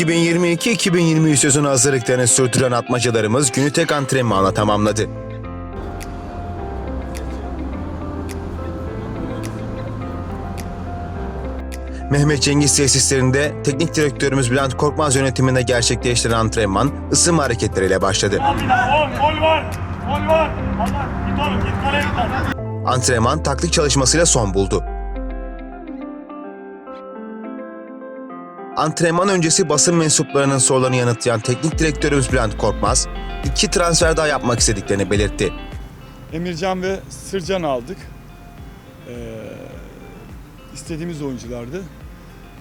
2022-2023 sezonu hazırlıklarını sürdüren atmacalarımız günü tek antrenmanla tamamladı. Mehmet Cengiz tesislerinde teknik direktörümüz Bülent Korkmaz yönetiminde gerçekleştirilen antrenman ısınma hareketleriyle başladı. Antrenman taktik çalışmasıyla son buldu. Antrenman öncesi basın mensuplarının sorularını yanıtlayan teknik direktörümüz Bülent Korkmaz, iki transfer daha yapmak istediklerini belirtti. Emircan ve Sırcan aldık. Ee, istediğimiz oyunculardı.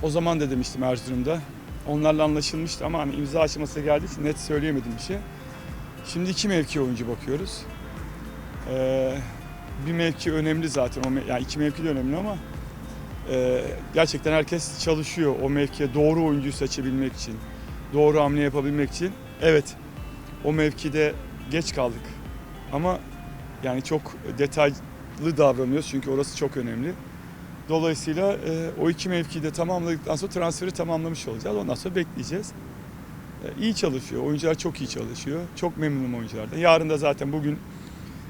O zaman da demiştim Erzurum'da. Onlarla anlaşılmıştı ama hani imza aşamasına geldiği için net söyleyemedim bir şey. Şimdi iki mevki oyuncu bakıyoruz. Ee, bir mevki önemli zaten. O yani iki mevki de önemli ama e, gerçekten herkes çalışıyor o mevkiye doğru oyuncuyu seçebilmek için, doğru hamle yapabilmek için. Evet, o mevkide geç kaldık. Ama yani çok detaylı davranıyoruz çünkü orası çok önemli. Dolayısıyla e, o iki mevkiyi de tamamladıktan sonra transferi tamamlamış olacağız. Ondan sonra bekleyeceğiz. E, iyi çalışıyor. Oyuncular çok iyi çalışıyor. Çok memnunum oyunculardan. Yarın da zaten bugün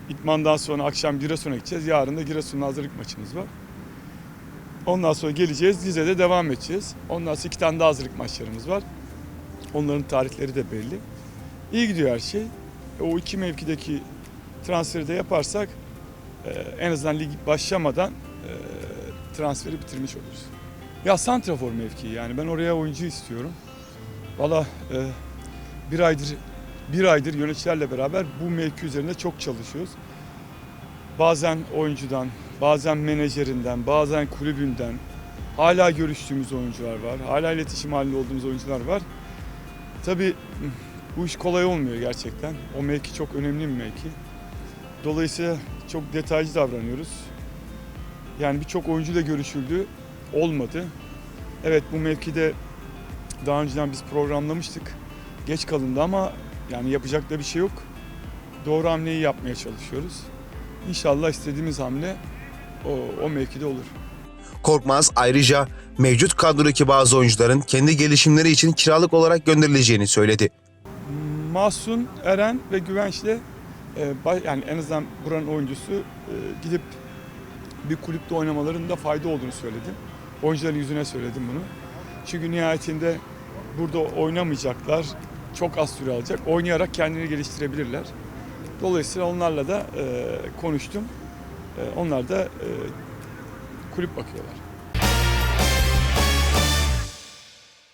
İtmandan sonra akşam Giresun'a gideceğiz. Yarın da Giresun'la hazırlık maçımız var. Ondan sonra geleceğiz. Rize'de devam edeceğiz. Ondan sonra iki tane daha hazırlık maçlarımız var. Onların tarihleri de belli. İyi gidiyor her şey. E, O iki mevkideki transferi de yaparsak e, en azından lig başlamadan e, transferi bitirmiş oluruz. Ya santrafor mevkii yani ben oraya oyuncu istiyorum. Valla bir aydır bir aydır yöneticilerle beraber bu mevki üzerinde çok çalışıyoruz. Bazen oyuncudan, bazen menajerinden, bazen kulübünden hala görüştüğümüz oyuncular var. Hala iletişim halinde olduğumuz oyuncular var. Tabii bu iş kolay olmuyor gerçekten. O mevki çok önemli bir mevki. Dolayısıyla çok detaycı davranıyoruz. Yani birçok oyuncuyla görüşüldü, olmadı. Evet bu mevkide daha önceden biz programlamıştık. Geç kalındı ama yani yapacak da bir şey yok. Doğru hamleyi yapmaya çalışıyoruz. İnşallah istediğimiz hamle o, o mevkide olur. Korkmaz ayrıca mevcut kadrodaki bazı oyuncuların kendi gelişimleri için kiralık olarak gönderileceğini söyledi. Mahsun, Eren ve Güvenç'le e, yani en azından buranın oyuncusu e, gidip bir kulüpte oynamalarında fayda olduğunu söyledim. Oyuncuların yüzüne söyledim bunu. Çünkü nihayetinde burada oynamayacaklar. Çok az süre alacak. Oynayarak kendini geliştirebilirler. Dolayısıyla onlarla da e, konuştum. E, onlar da e, kulüp bakıyorlar.